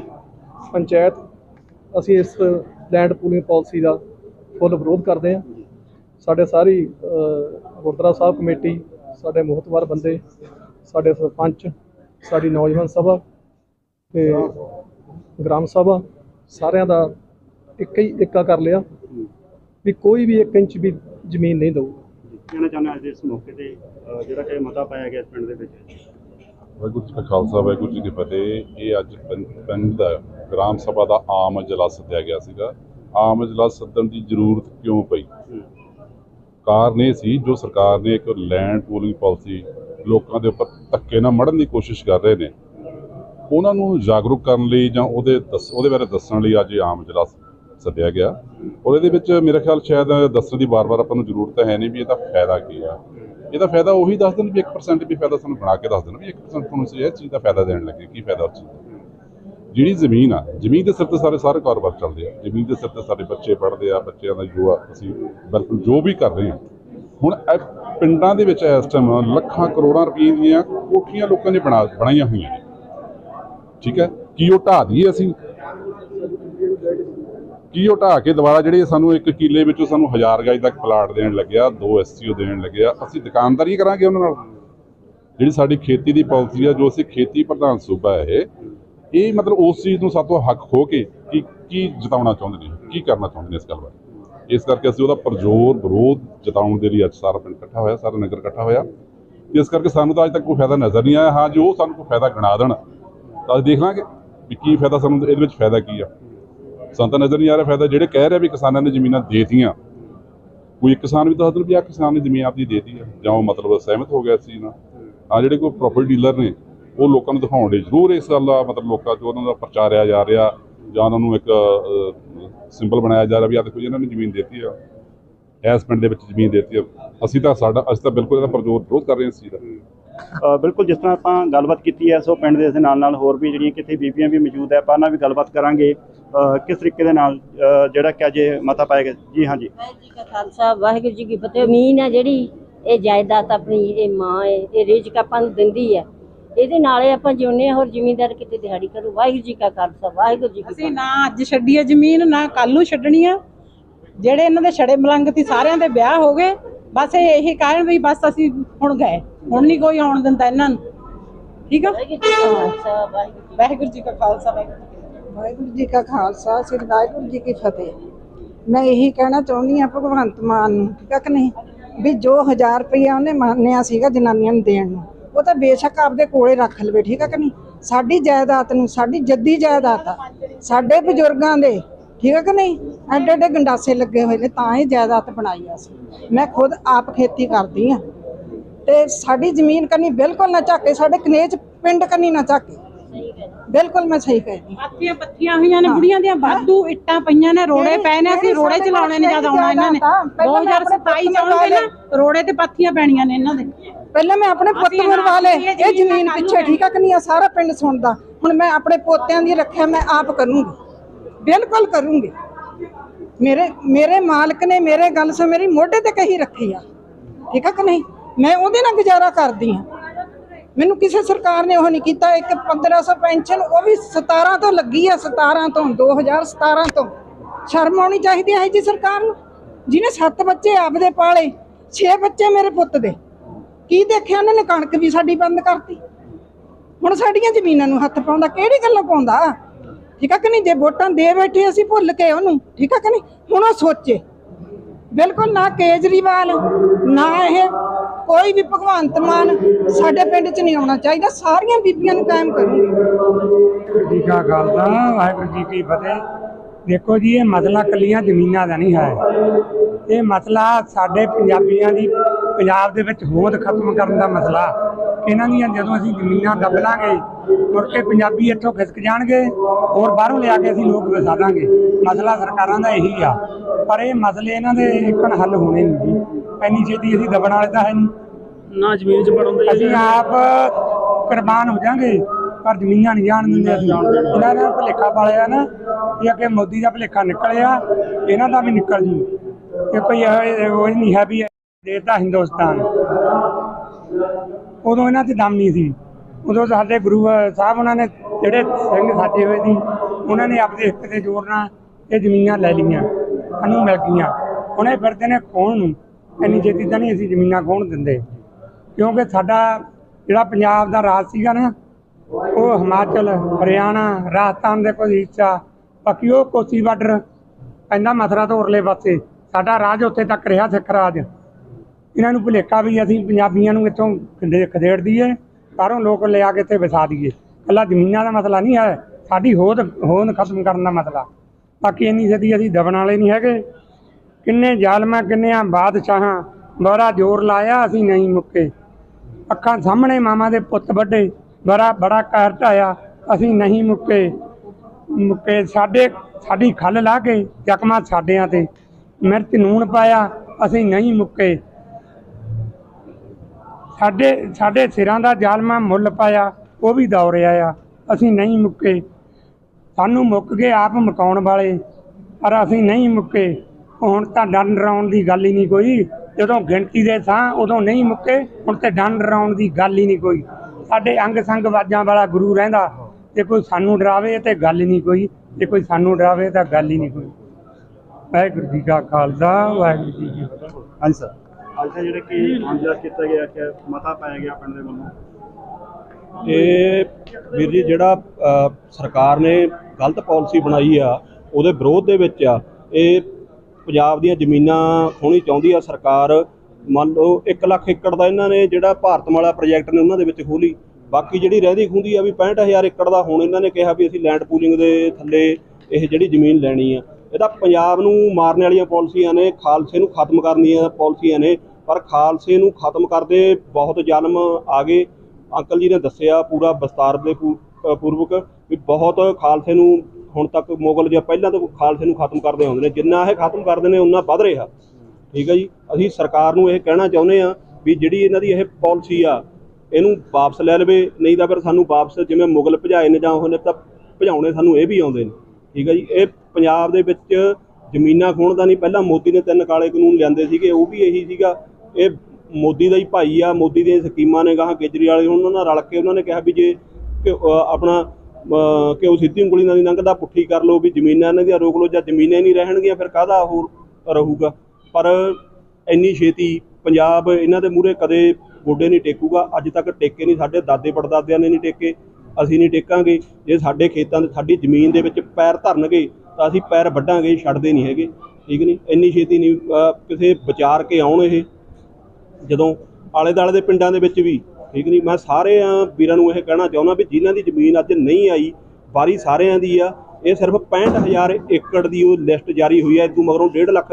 ਪੰਚਾਇਤ ਅਸੀਂ ਇਸ ਲੈਂਡ ਪੂਲਿੰਗ ਪਾਲਿਸੀ ਦਾ ਫੁੱਲ ਵਿਰੋਧ ਕਰਦੇ ਹਾਂ। ਸਾਡੇ ਸਾਰੀ ਗੁਰਦੁਆਰਾ ਸਾਹਿਬ ਕਮੇਟੀ ਸਾਡੇ ਮੁਹਤਵਰ ਬੰਦੇ ਸਾਡੇ ਸਰਪੰਚ ਸਾਡੀ ਨੌਜਵਾਨ ਸਭਾ ਤੇ ਗ੍ਰਾਮ ਸਭਾ ਸਾਰਿਆਂ ਦਾ ਇੱਕ ਹੀ ਏਕਾ ਕਰ ਲਿਆ ਵੀ ਕੋਈ ਵੀ 1 ਇੰਚ ਵੀ ਜ਼ਮੀਨ ਨਹੀਂ ਦਊਗਾ ਕਹਿਣਾ ਚਾਹੁੰਦੇ ਅੱਜ ਇਸ ਮੌਕੇ ਤੇ ਜਿਹੜਾ ਕਿ ਮਤਾ ਪਾਇਆ ਗਿਆ ਇਸ ਪਿੰਡ ਦੇ ਵਿੱਚ। ਵਾਹਿਗੁਰੂ ਜੀ ਕਾ ਖਾਲਸਾ ਵਾਹਿਗੁਰੂ ਜੀ ਕੀ ਫਤਿਹ। ਇਹ ਅੱਜ ਪਿੰਡ ਦਾ ਗ੍ਰਾਮ ਸਭਾ ਦਾ ਆਮ ਇਜਲਾਸ ਸੱਦਿਆ ਗਿਆ ਸੀਗਾ। ਆਮ ਇਜਲਾਸ ਸੱਦਣ ਦੀ ਜ਼ਰੂਰਤ ਕਿਉਂ ਪਈ? ਕਾਰਨ ਇਹ ਸੀ, ਜੋ ਸਰਕਾਰ ਨੇ ਇੱਕ ਲੈਂਡ ਪੂਲਿੰਗ ਪਾਲਿਸੀ ਲੋਕਾਂ ਦੇ ਉੱਪਰ ਧੱਕੇ ਨਾਲ ਮੜਨ ਦੀ ਕੋਸ਼ਿਸ਼ ਕਰ ਰਹੇ ਨੇ। ਉਹਨਾਂ ਨੂੰ ਜਾਗਰੂਕ ਕਰਨ ਲਈ ਜਾਂ ਉਹਦੇ ਉਹਦੇ ਬਾਰੇ ਦੱਸਣ ਲਈ ਅੱਜ ਆਮ ਇਜਲਾਸ ਸੱਦਿਆ ਗਿਆ। ਔਰ ਇਹਦੇ ਵਿੱਚ ਮੇਰਾ ਖਿਆਲ ਸ਼ਾਇਦ ਦੱਸਣ ਦੀ ਬਾਰ ਬਾਰ ਆਪਾਂ ਨੂੰ ਜ਼ਰੂਰਤ ਹੈ ਨਹੀਂ ਵੀ ਇਹਦਾ ਫਾਇਦਾ ਕੀ ਆ। ਇਹਦਾ ਫਾਇਦਾ ਉਹੀ ਦੱਸ ਦੇਣ ਵੀ 1% ਵੀ ਫਾਇਦਾ ਸਾਨੂੰ ਬਣਾ ਕੇ ਦੱਸ ਦੇਣ ਵੀ 1% ਤੁਹਾਨੂੰ ਅਸੀਂ ਚੀਜ਼ ਦਾ ਫਾਇਦਾ ਦੇਣ ਲੱਗੇ, ਕੀ ਫਾਇਦਾ ਉਸ ਚੀਜ਼ ਦਾ? ਜਿਹੜੀ ਜ਼ਮੀਨ ਆ, ਜ਼ਮੀਨ ਦੇ ਸਿਰ ਤੇ ਸਾਰੇ ਸਾਰੇ ਕਾਰੋਬਾਰ ਚੱਲਦੇ ਆ। ਜ਼ਮੀਨ ਦੇ ਸਿਰ ਤੇ ਸਾਡੇ ਬੱਚੇ ਪੜ੍ਹਦੇ ਆ, ਬੱਚਿਆਂ ਦਾ ਜੋ ਆ, ਅਸੀਂ ਬਿਲਕੁਲ ਜੋ ਵੀ ਕਰ ਰਹੇ ਹਾਂ ਹੁਣ ਪਿੰਡਾਂ ਦੇ ਵਿੱਚ ਇਸ ਟਾਈਮ ਲੱਖਾਂ ਕਰੋੜਾਂ ਰੁਪਏ ਦੀਆਂ ਕੋਠੀਆਂ ਲੋਕਾਂ ਨੇ ਬਣਾ ਬਣਾਈਆਂ ਹੋਈਆਂ ਨੇ। ਠੀਕ ਹੈ? ਕੀ ਉਹ ਢਾਹ ਦਈਏ ਅਸੀਂ? ਕੀ ਉਹ ਢਾਹ ਕੇ ਦੁਬਾਰਾ ਜਿਹੜੇ ਸਾਨੂੰ ਇੱਕ ਕਿੱਲੇ ਵਿੱਚੋਂ ਸਾਨੂੰ ਹਜ਼ਾਰ ਗਜ ਤੱਕ ਪਲਾਟ ਦੇਣ ਲੱਗਿਆ, ਦੋ ਐਸਸੀਓ ਦੇਣ ਲੱਗਿਆ, ਅਸੀਂ ਦੁਕਾਨਦਾਰੀ ਕਰਾਂਗੇ ਉਹਨਾਂ ਨਾਲ? ਜਿਹੜੀ ਸਾਡੀ ਖੇਤੀ ਦੀ ਪਾਲਿਸੀ ਆ, ਜੋ ਅਸੀਂ ਖੇਤੀ ਪ੍ਰਧਾਨ ਸੂਬਾ ਹੈ ਇਹ ਮਤਲਬ ਉਸ ਚੀਜ਼ ਨੂੰ ਸਾਤੋਂ ਹੱਕ ਖੋ ਕੇ ਕੀ ਕੀ ਜਤਾਉਣਾ ਚਾਹੁੰਦੇ ਨੇ, ਕੀ ਕਰਨਾ ਚਾਹੁੰਦੇ ਨੇ ਇਸ ਗੱਲ ਬਾਰੇ। ਇਸ ਕਰਕੇ ਅਸੀਂ ਉਹਦਾ ਪਰਜੋਰ ਵਿਰੋਧ ਜਤਾਉਣ ਦੇ ਲਈ ਅੱਜ ਸਾਰਾ ਪਿੰਡ ਇਕੱਠਾ ਹੋਇਆ, ਸਾਰਾ ਨਗਰ ਇਕੱਠਾ ਹੋਇਆ। ਇਸ ਕਰਕੇ ਸਾਨੂੰ ਤਾਂ ਅੱਜ ਤੱਕ ਕੋਈ ਫਾਇਦਾ ਨਜ਼ਰ ਨਹੀਂ ਆਇਆ। ਹਾਂ ਜੇ, ਉਹ ਸਾਨੂੰ ਕੋਈ ਫਾਇਦਾ ਗਿਣਾ ਦੇਣ। ਤਾਂ ਅਸੀਂ ਦੇਖ ਲਾਂਗੇ ਵੀ ਕੀ ਫਾਇਦਾ ਸਾਨੂੰ, ਇਹਦੇ ਵਿੱਚ ਫਾਇਦਾ ਕੀ ਆ। ਸਾਨੂੰ ਤਾਂ ਨਜ਼ਰ ਨਹੀਂ ਆ ਰਿਹਾ ਫਾਇਦਾ, ਜਿਹੜੇ ਕਹਿ ਰਹੇ ਵੀ ਕਿਸਾਨਾਂ ਨੇ ਜ਼ਮੀਨਾਂ ਦੇਤੀਆਂ। ਕੋਈ ਇੱਕ ਕਿਸਾਨ ਵੀ ਦੱਸ ਦੇਣ ਵੀ ਆ ਕਿਸਾਨ ਨੇ ਜ਼ਮੀਨ ਆਪਦੀ ਦੇਤੀ ਆ, ਜਾਂ ਉਹ ਮਤਲਬ ਸਹਿਮਤ ਹੋ ਗਿਆ ਇਸ ਚੀਜ਼ ਨਾਲ। ਆ ਜਿਹੜੇ ਕੋਈ ਪ੍ਰੋਪਰਟੀ ਡੀਲਰ ਨੇ ਉਹ ਲੋਕਾਂ ਨੂੰ ਦਿਖਾਉਣ ਲਈ ਜ਼ਰੂਰ ਇਸ ਗੱਲ ਦਾ ਮਤਲਬ ਲੋਕਾਂ 'ਚ ਉਹਨਾਂ ਦਾ ਪ੍ਰਚਾਰਿਆ ਜਾ ਰਿਹਾ ਜਾਂ ਉਹਨਾਂ ਨੂੰ ਇੱਕ ਸਿੰਬਲ ਬਣਾਇਆ ਜਾ ਰਿਹਾ ਵੀ ਆ ਦੇਖੋ ਜੀ ਇਹਨਾਂ ਨੇ ਜ਼ਮੀਨ ਦੇਤੀ ਆ। ਇਸ ਪਿੰਡ ਦੇ ਵਿੱਚ ਜ਼ਮੀਨ ਦੇਤੀ ਆ। ਅਸੀਂ ਤਾਂ ਸਾਡਾ ਅਸੀਂ ਤਾਂ ਬਿਲਕੁਲ ਇਹਦਾ ਪਰਜੋਰ ਵਿਰੋਧ ਕਰ ਰਹੇ ਹਾਂ ਇਸ ਚੀਜ਼ ਦਾ। ਬਿਲਕੁਲ ਜਿਸ ਤਰ੍ਹਾਂ ਆਪਾਂ ਗੱਲਬਾਤ ਕੀਤੀ ਹੈ ਸੋ ਪਿੰਡ ਦੇ ਇਸ ਨਾਲ ਨਾਲ ਹੋਰ ਵੀ ਜਿਹੜੀਆਂ ਕਿਤੇ ਬੀਬੀਆਂ ਵੀ ਮੌਜੂਦ ਹੈ ਆਪਾਂ ਨਾਲ ਵੀ ਗੱਲਬਾਤ ਕਰਾਂਗੇ। ਕਿਸ ਤਰੀਕੇ ਦੇ ਨਾਲ ਜਿਹੜਾ ਕਿ ਅੱਜ ਮਤਾ ਪਾਏਗਾ ਜੀ ਹਾਂਜੀ ਵਾਹਿਗੁਰੂ ਜੀ ਕਾ ਖਾਲਸਾ ਵਾਹਿਗੁਰੂ ਜੀ ਕੀ ਫਤਿਹ। ਜ਼ਮੀਨ ਹੈ ਜਿਹੜੀ ਇਹ ਜਾਇਦਾਦ ਆਪਣੀ ਇਹ ਮਾਂ ਹੈ ਇਹ ਰਿਜ਼ਕ ਆਪਾਂ ਨੂੰ ਦਿੰਦੀ ਹੈ ਇਹਦੇ ਨਾਲੇ ਆਪਾਂ ਜਿਉਂਦੇ ਹਾਂ ਹੋਰ ਜ਼ਿਮੀਂਦਾਰ ਕਿਤੇ ਦਿਹਾੜੀ ਕਰੂ। ਵਾਹਿਗੁਰੂ ਜੀ ਕਾ ਖਾਲਸਾ ਵਾਹਿਗੁਰੂ ਜੀ ਕੀ ਅਸੀਂ ਨਾ ਅੱਜ ਛੱਡੀਏ ਜ਼ਮੀਨ ਨਾ ਕੱਲ ਨੂੰ ਛੱਡਣੀ ਆ। ਜਿਹੜੇ ਇਹਨਾਂ ਦੇ ਛੜੇ ਮਲੰਗ ਸੀ ਸਾਰਿਆਂ ਦੇ ਵਿਆਹ ਹੋ ਗਏ। ਬਸ ਇਹ ਇਹੀ ਕਾਰਨ ਵੀ ਬਸ ਅਸੀਂ ਹੁਣ ਗਏ। ਹੁਣ ਨਹੀਂ ਕੋਈ ਆਉਣ ਦਿੰਦਾ ਇਹਨਾਂ ਨੂੰ। ਠੀਕ ਆ? ਵਾਹਿਗੁਰੂ ਜੀ ਕਾ ਖਾਲਸਾ ਵਾਹਿਗੁਰੂ ਜੀ ਵਾਹਿਗੁਰੂ ਜੀ ਕਾ ਖਾਲਸਾ ਵਾਹਿਗੁਰੂ ਜੀ ਕੀ ਫਤਿਹ। ਵਾਹਿਗੁਰੂ ਜੀ ਕਾ ਖਾਲਸਾ ਸ੍ਰੀ ਵਾਹਿਗੁਰੂ ਜੀ ਕੀ ਫਤਿਹ। ਮੈਂ ਇਹੀ ਕਹਿਣਾ ਚਾਹੁੰਦੀ ਆ ਭਗਵੰਤ ਮਾਨ ਨੂੰ ਠੀਕ ਆ ਕਿ ਨਹੀਂ? ਵੀ ਜੋ 1000 ਰੁਪਇਆ ਉਹਨੇ ਮੰਨਿਆ ਸੀਗਾ ਜਨਾਨੀਆਂ ਨੂੰ ਦੇਣ ਨੂੰ। ਉਹ ਤਾਂ ਬੇਸ਼ੱਕ ਆਪਦੇ ਕੋਲੇ ਰੱਖ ਲਵੇ ਠੀਕ ਆ ਕਿ ਨਹੀਂ? ਸਾਡੀ ਜਾਇਦਾਦ ਨੂੰ ਸਾਡੀ ਜੱਦੀ ਜਾਇਦਾਦ ਆ। ਸਾਡੇ ਬਜ਼ੁਰਗਾਂ ਦੇ ਠੀਕ ਆ ਕਿ ਨਹੀਂ? ਐਡੇ ਐਡੇ ਗੰਡਾਸੇ ਲੱਗੇ ਹੋਏ ਨੇ ਤਾਂ ਇਹ ਜਾਇਦਾਦ ਬਣਾਈ ਆ ਸੀ ਮੈਂ ਖੁਦ ਆਪ ਖੇਤੀ ਕਰਦੀ ਆ। ਤੇ ਸਾਡੀ ਜ਼ਮੀਨ ਕੰਨੀ ਬਿਲਕੁਲ ਨਾ ਝਾਕੇ ਸਾਡੇ ਕਨੇਜ ਪਿੰਡ ਕੰਨੀ ਨਾ ਝਾਕੇ। ਬਿਲਕੁਲ ਮੈਂ ਸਹੀ ਕਹਿੰਦੀ ਪਾਥੀਆਂ ਪੱਥੀਆਂ ਹੋਈਆਂ ਨੇ ਬੁੜੀਆਂ ਦੀਆਂ ਵਾਧੂ ਇੱਟਾਂ ਪਈਆਂ ਨੇ ਰੋੜੇ ਪਏ ਨੇ ਅਸੀਂ ਰੋੜੇ ਚਲਾਉਣੇ ਨੇ ਜਦ ਆਉਣਾ ਇਹਨਾਂ ਨੇ। 2027 ਚ ਆਉਣਗੇ ਨਾ ਰੋੜੇ ਤੇ ਪਾਥੀਆਂ ਪੈਣੀਆਂ ਨੇ ਇਹਨਾਂ ਦੇ। ਪਹਿਲਾਂ ਮੈਂ ਆਪਣੇ ਪੁੱਤ ਮਰਵਾ ਲਏ ਇਹ ਜ਼ਮੀਨ ਪਿੱਛੇ ਠੀਕ ਆ ਕਿ ਨਹੀਂ ਆ ਸਾਰਾ ਪਿੰਡ ਸੁਣਦਾ। ਹੁਣ ਮੈਂ ਆਪਣੇ ਪੋਤਿਆਂ ਦੀ ਰੱਖਿਆ ਮੈਂ ਆਪ ਕਰੂੰਗੀ। ਬਿਲਕੁਲ ਕਰੂੰਗੀ। ਮੇਰੇ ਮੇਰੇ ਮਾਲਕ ਨੇ ਮੇਰੇ ਗੱਲ ਸੋ ਮੇਰੀ ਮੋਢੇ ਤੇ ਕਹੀ ਰੱਖੀ ਆ। ਠੀਕ ਆ ਕਿ ਨਹੀਂ? ਮੈਂ ਉਹਦੇ ਨਾਲ ਗੁਜ਼ਾਰਾ ਕਰਦੀ ਆ। ਮੈਨੂੰ ਕਿਸੇ ਸਰਕਾਰ ਨੇ ਉਹ ਨਹੀਂ ਕੀਤਾ। ਇੱਕ 1500 ਪੈਨਸ਼ਨ ਉਹ ਵੀ 17 ਤੋਂ ਲੱਗੀ ਆ 17 ਤੋਂ 2017 ਤੋਂ। ਸ਼ਰਮ ਆਉਣੀ ਚਾਹੀਦੀ ਹੈ ਜੀ ਸਰਕਾਰ ਨੂੰ ਜਿਹਨੇ ਸੱਤ ਬੱਚੇ ਆਪਦੇ ਪਾਲੇ 6 ਬੱਚੇ ਮੇਰੇ ਪੁੱਤ ਦੇ। ਕੀ ਦੇਖਿਆ ਉਹਨਾਂ ਨੇ ਕਣਕ ਵੀ ਸਾਡੀ ਬੰਦ ਕਰਤੀ? ਹੁਣ ਸਾਡੀਆਂ ਜ਼ਮੀਨਾਂ ਨੂੰ ਹੱਥ ਪਾਉਂਦਾ, ਕਿਹੜੀ ਗੱਲੋਂ ਪਾਉਂਦਾ? ਠੀਕ ਆ ਕਿ ਨਹੀਂ? ਜੇ ਵੋਟਾਂ ਦੇ ਬੈਠੇ ਅਸੀਂ ਭੁੱਲ ਕੇ ਉਹਨੂੰ, ਠੀਕ ਆ ਕਿ ਨਹੀਂ? ਹੁਣ ਉਹ ਸੋਚੇ। ਬਿਲਕੁਲ ਨਾ ਕੇਜਰੀਵਾਲ, ਨਾ ਇਹ ਕੋਈ ਵੀ ਭਗਵੰਤ ਮਾਨ ਸਾਡੇ ਪਿੰਡ 'ਚ ਨਹੀਂ ਆਉਣਾ ਚਾਹੀਦਾ, ਸਾਰੀਆਂ ਬੀਬੀਆਂ ਨੂੰ ਕਾਇਮ ਕਰੂੰਗੀ ਵਾਹਿਗੁਰੂ ਜੀ ਕਾ ਖਾਲਸਾ ਵਾਹਿਗੁਰੂ ਜੀ ਕੀ ਫਤਿਹ। ਦੇਖੋ ਜੀ, ਇਹ ਮਸਲਾ ਕੱਲੀਆਂ ਜ਼ਮੀਨਾਂ ਦਾ ਨਹੀਂ ਹੈ। ਇਹ ਮਸਲਾ ਸਾਡੇ ਪੰਜਾਬੀਆਂ ਦੀ ਪੰਜਾਬ ਦੇ ਵਿੱਚ ਹੋਂਦ ਖਤਮ ਕਰਨ ਦਾ ਮਸਲਾ ਇਹਨਾਂ ਦੀਆਂ ਜਦੋਂ ਅਸੀਂ ਜ਼ਮੀਨਾਂ ਦਬ ਲਾਂਗੇ ਮੁੜ ਕੇ ਪੰਜਾਬੀ ਇੱਥੋਂ ਖਿਸਕ ਜਾਣਗੇ ਹੋਰ ਬਾਹਰੋਂ ਲਿਆ ਕੇ ਅਸੀਂ ਲੋਕ ਵਸਾ ਦਾਂਗੇ। ਮਸਲਾ ਸਰਕਾਰਾਂ ਦਾ ਇਹੀ ਆ। ਪਰ ਇਹ ਮਸਲੇ ਇਹਨਾਂ ਦੇ ਇੱਕਣ ਹੱਲ ਹੋਣੇ ਨਹੀਂ ਜੀ। ਇੰਨੀ ਛੇਤੀ ਅਸੀਂ ਦਬਣ ਵਾਲੇ ਤਾਂ ਹੈ ਨਹੀਂ। ਨਾ ਜ਼ਮੀਨ 'ਚ ਵੜਨ ਦੇ ਅਸੀਂ ਆਪ ਕੁਰਬਾਨ ਹੋ ਜਾਾਂਗੇ ਪਰ ਜ਼ਮੀਨਾਂ ਨਹੀਂ ਜਾਣ ਦਿੰਦੇ ਅਸੀਂ। ਇਹਨਾਂ ਨੇ ਭਲੇਖਾ ਪਾਲਿਆ ਨਾ ਇਹ ਅੱਗੇ ਮੋਦੀ ਦਾ ਭਲੇਖਾ ਨਿਕਲਿਆ ਇਹਨਾਂ ਦਾ ਵੀ ਨਿਕਲ ਜੂ। ਇਹ ਕੋਈ ਇਹੋ- ਉਹ ਨਹੀਂ ਹੈ ਵੀ ਦੇਤਾ ਹਿੰਦੁਸਤਾਨ। ਉਦੋਂ ਇਹਨਾਂ 'ਚ ਦਮ ਨਹੀਂ ਸੀ। ਉਦੋਂ ਸਾਡੇ ਗੁਰੂ ਸਾਹਿਬ ਉਹਨਾਂ ਨੇ ਜਿਹੜੇ ਸਿੰਘ ਸਾਜੇ ਹੋਏ ਸੀ, ਉਹਨਾਂ ਨੇ ਆਪਦੇ ਹਿੱਕ ਦੇ ਜ਼ੋਰ ਇਹ ਜ਼ਮੀਨਾਂ ਲੈ ਲਈਆਂ, ਸਾਨੂੰ ਮਿਲ ਗਈਆਂ। ਹੁਣ ਫਿਰਦੇ ਨੇ ਖੋਣ ਨੂੰ। ਇੰਨੀ ਛੇਤੀ ਤਾਂ ਨਹੀਂ ਅਸੀਂ ਜ਼ਮੀਨਾਂ ਖੋਣ ਦਿੰਦੇ। ਕਿਉਂਕਿ ਸਾਡਾ ਜਿਹੜਾ ਪੰਜਾਬ ਦਾ ਰਾਜ ਸੀਗਾ ਨਾ, ਉਹ ਹਿਮਾਚਲ, ਹਰਿਆਣਾ, ਰਾਜਸਥਾਨ ਦੇ ਕੋਈ ਹਿੱਸਾ, ਬਾਕੀ ਉਹ ਕੋਸੀ ਬਾਰਡਰ, ਪੈਂਦਾ ਮਥਰਾ ਤੋਂ ਉਰਲੇ ਪਾਸੇ। ਸਾਡਾ ਰਾਜ ਉੱਥੇ ਤੱਕ ਰਿਹਾ ਸਿੱਖ ਰਾਜ। ਇਹਨਾਂ ਨੂੰ ਭੁਲੇਖਾ ਵੀ ਅਸੀਂ ਪੰਜਾਬੀਆਂ ਨੂੰ ਇੱਥੋਂ ਖਦੇ- ਖਦੇੜ ਦਈਏ ਬਾਹਰੋਂ ਲੋਕ ਲਿਆ ਕੇ ਇੱਥੇ ਵਸਾ ਦਈਏ। ਕੱਲਾ ਜ਼ਮੀਨਾਂ ਦਾ ਮਸਲਾ ਨਹੀਂ ਹੈ, ਸਾਡੀ ਹੋਂਦ ਹੋਂਦ ਖਤਮ ਕਰਨ ਦਾ ਮਸਲਾ। ਬਾਕੀ ਇੰਨੀ ਛੇਤੀ ਅਸੀਂ ਦਬਣ ਵਾਲੇ ਨਹੀਂ ਹੈਗੇ। ਕਿੰਨੇ ਜ਼ਾਲਮਾਂ ਕਿੰਨਿਆਂ ਬਾਦਸ਼ਾਹਾਂ, ਬੜਾ ਜ਼ੋਰ ਲਾਇਆ ਅਸੀਂ ਨਹੀਂ ਮੁੱਕੇ। ਅੱਖਾਂ ਸਾਹਮਣੇ ਮਾਮਾ ਦੇ ਪੁੱਤ ਵੱਡੇ, ਬੜਾ ਬੜਾ ਕਹਿਰ ਢਾਇਆ ਅਸੀਂ ਨਹੀਂ ਮੁੱਕੇ। ਮੁੱਕੇ ਸਾਡੇ, ਸਾਡੀ ਖੱਲ ਲਾ ਕੇ ਜ਼ਖਮਾਂ ਸਾਡਿਆਂ ਤੇ। ਮਿਰਚ ਨੂਣ ਪਾਇਆ ਅਸੀਂ ਨਹੀਂ ਮੁੱਕੇ। ਸਾਡੇ ਸਾਡੇ ਸਿਰਾਂ ਦਾ ਜ਼ਾਲਮਾਂ ਮੁੱਲ ਪਾਇਆ, ਉਹ ਵੀ ਦੌੜਿਆ ਆ। ਅਸੀਂ ਨਹੀਂ ਮੁੱਕੇ। ਸਾਨੂੰ ਮੁੱਕ ਗਏ ਆਪ ਮਕਾਉਣ ਵਾਲੇ, ਪਰ ਅਸੀਂ ਨਹੀਂ ਮੁੱਕੇ। ਹੁਣ ਤਾਂ ਡੰਡ ਡਰਾਉਣ ਦੀ ਗੱਲ ਹੀ ਨਹੀਂ ਕੋਈ। ਜਦੋਂ ਗਿਣਤੀ ਦੇ ਸਾਂ ਉਦੋਂ ਨਹੀਂ ਮੁੱਕੇ, ਹੁਣ ਤੇ ਡੰਡ ਡਰਾਉਣ ਦੀ ਗੱਲ ਹੀ ਨਹੀਂ ਕੋਈ। ਸਾਡੇ ਅੰਗ ਸੰਗ ਵਾਜਾਂ ਵਾਲਾ ਗੁਰੂ ਰਹਿੰਦਾ, ਜੇ ਕੋਈ ਸਾਨੂੰ ਡਰਾਵੇ ਤੇ ਗੱਲ ਹੀ ਨਹੀਂ ਕੋਈ। ਜੇ ਕੋਈ ਸਾਨੂੰ ਡਰਾਵੇ ਤਾਂ ਗੱਲ ਹੀ ਨਹੀਂ ਕੋਈ। ਵਾਹਿਗੁਰੂ ਜੀ ਕਾ ਖਾਲਸਾ, ਵਾਹਿਗੁਰੂ ਜੀ ਕੀ ਫਤਿਹ। ਹਾਂਜੀ, ਸਰ। ਅੱਜ ਦਾ ਜਿਹੜਾ ਕਿ ਮਾਮਲਾ ਕੀਤਾ ਗਿਆ ਕਿ ਮਤਾ ਪਾਇਆ ਗਿਆ ਪਿੰਡ ਦੇ ਵੱਲੋਂ? ਇਹ ਵੀਰ ਜੀ, ਜਿਹੜਾ ਸਰਕਾਰ ਨੇ ਗਲਤ ਪਾਲਿਸੀ ਬਣਾਈ ਆ, ਉਹਦੇ ਵਿਰੋਧ ਦੇ ਵਿੱਚ ਆ, ਇਹ ਪੰਜਾਬ ਦੀਆਂ ਜ਼ਮੀਨਾਂ ਖੋਣੀ ਚਾਹੁੰਦੀ ਆ ਸਰਕਾਰ। ਮੰਨ ਲਓ 1 ਲੱਖ ਏਕੜ ਦਾ ਇਹਨਾਂ ਨੇ ਜਿਹੜਾ ਭਾਰਤਮਾਲਾ ਪ੍ਰੋਜੈਕਟ ਨੇ ਉਹਨਾਂ ਦੇ ਵਿੱਚ ਖੋਲੀ ਬਾਕੀ ਜਿਹੜੀ ਰਹਿੰਦੀ ਖੁੰਦੀ ਆ ਵੀ 65000 ਏਕੜ ਦਾ ਹੁਣ ਇਹਨਾਂ ਨੇ ਕਿਹਾ ਵੀ ਅਸੀਂ ਲੈਂਡ ਪੂਲਿੰਗ ਦੇ ਥੱਲੇ ਇਹ ਜਿਹੜੀ ਜ਼ਮੀਨ ਲੈਣੀ ਆ। ਇਹਦਾ ਪੰਜਾਬ ਨੂੰ ਮਾਰਨ ਵਾਲੀਆਂ ਪਾਲਿਸੀਆਂ ਨੇ, ਖਾਲਸੇ ਨੂੰ ਖਤਮ ਕਰਨ ਦੀਆਂ ਪਾਲਿਸੀਆਂ ਨੇ, ਪਰ ਖਾਲਸੇ ਨੂੰ ਖਤਮ ਕਰਦੇ ਬਹੁਤ ਜਨਮ ਆ ਗਏ। ਅੰਕਲ ਜੀ ਨੇ ਦੱਸਿਆ ਪੂਰਾ ਵਿਸਤਾਰ ਦੇ ਪੂ- ਪੂਰਵਕ ਵੀ ਬਹੁਤ ਖਾਲਸੇ ਨੂੰ ਹੁਣ ਤੱਕ ਮੁਗਲ ਜਾਂ ਪਹਿਲਾਂ ਤੋਂ ਖਾਲਸੇ ਨੂੰ ਖਤਮ ਕਰਦੇ ਆਉਂਦੇ ਨੇ। ਜਿੰਨਾ ਇਹ ਖਤਮ ਕਰਦੇ ਨੇ ਉਨਾ ਵੱਧ ਰਿਹਾ। ਠੀਕ ਹੈ ਜੀ? ਅਸੀਂ ਸਰਕਾਰ ਨੂੰ ਇਹ ਕਹਿਣਾ ਚਾਹੁੰਦੇ ਆ ਵੀ ਜਿਹੜੀ ਇਹਨਾਂ ਦੀ ਇਹ ਪਾਲਿਸੀ ਆ, ਇਹਨੂੰ ਵਾਪਸ ਲੈ ਲਵੇ, ਨਹੀਂ ਤਾਂ ਫਿਰ ਸਾਨੂੰ ਵਾਪਸ ਜਿਵੇਂ ਮੁਗਲ ਭਜਾਏ ਨੇ ਜਾਂ ਉਹ ਨੇ ਤਾਂ ਭਜਾਉਣੇ ਸਾਨੂੰ ਇਹ ਵੀ ਆਉਂਦੇ ਨੇ। ਠੀਕ ਹੈ ਜੀ? ਇਹ ਪੰਜਾਬ ਦੇ ਵਿੱਚ ਜ਼ਮੀਨਾਂ ਖੋਣ ਦਾ ਨਹੀਂ ਪਹਿਲਾਂ ਮੋਦੀ ਨੇ ਤਿੰਨ ਕਾਲੇ ਕਾਨੂੰਨ ਲਿਆਂਦੇ ਸੀਗੇ ਉਹ ਵੀ ਇਹੀ ਸੀਗਾ। ਇਹ ਮੋਦੀ ਦਾ ਹੀ ਭਾਈ ਆ ਮੋਦੀ ਦੀਆਂ ਸਕੀਮਾਂ ਨੇ ਗਾਹਾਂ ਕੇਜਰੀਵਾਲ ਉਹਨਾਂ ਨਾਲ ਰਲ ਕੇ ਉਹਨਾਂ ਨੇ ਕਿਹਾ ਵੀ ਜੇ ਕਿ ਆਪਣਾ ਅ, ਕਿ ਉਹ ਸਿੱਧੀ ਉਂਗਲੀ ਨਾਲ ਲੰਘਦਾ ਪੁੱਠੀ ਕਰ ਲਓ ਵੀ ਜ਼ਮੀਨਾਂ ਇਹਨਾਂ ਦੀਆਂ ਰੋਕ ਲਓ ਜਾਂ ਜ਼ਮੀਨਾਂ ਨਹੀਂ ਰਹਿਣਗੀਆਂ ਫਿਰ ਕਾਹਦਾ ਹੋਰ ਰਹੂਗਾ? ਪਰ ਇੰਨੀ ਛੇਤੀ ਪੰਜਾਬ ਇਹਨਾਂ ਦੇ ਮੂਹਰੇ ਕਦੇ ਗੋਡੇ ਨਹੀਂ ਟੇਕੂਗਾ ਅੱਜ ਤੱਕ ਟੇਕੇ ਨਹੀਂ ਸਾਡੇ ਦਾਦੇ ਪੜਦਾਦਿਆਂ ਨੇ ਨਹੀਂ ਟੇਕੇ ਅਸੀਂ ਨਹੀਂ ਟੇਕਾਂਗੇ। ਜੇ ਸਾਡੇ ਖੇਤਾਂ ਦੇ ਸਾਡੀ ਜ਼ਮੀਨ ਦੇ ਵਿੱਚ ਪੈਰ ਧਰਨਗੇ ਤਾਂ ਅਸੀਂ ਪੈਰ ਵੱਢਾਂਗੇ ਛੱਡਦੇ ਨਹੀਂ ਹੈਗੇ, ਠੀਕ ਨਹੀਂ? ਇੰਨੀ ਛੇਤੀ ਨਹੀਂ ਕਿਸੇ ਵਿਚਾਰ ਕੇ ਆਉਣ ਇਹ, ਜਦੋਂ ਆਲੇ ਦਾਲੇ ਦੇ ਪਿੰਡਾਂ ਦੇ ਵਿੱਚ ਵੀ, ਠੀਕ ਨਹੀਂ? ਮੈਂ ਸਾਰੇ ਵੀਰਾਂ ਨੂੰ ਇਹ ਕਹਿਣਾ ਚਾਹੁੰਦਾ ਵੀ ਜਿਨ੍ਹਾਂ ਦੀ ਜ਼ਮੀਨ ਅੱਜ ਨਹੀਂ ਆਈ, ਵਾਰੀ ਸਾਰਿਆਂ ਦੀ ਆ, ਇਹ ਸਿਰਫ 65000 ਏਕੜ ਦੀ ਉਹ ਲਿਸਟ ਜਾਰੀ ਹੋਈ ਹੈ ਇਦੋਂ ਮਗਰੋਂ 1.5 ਲੱਖ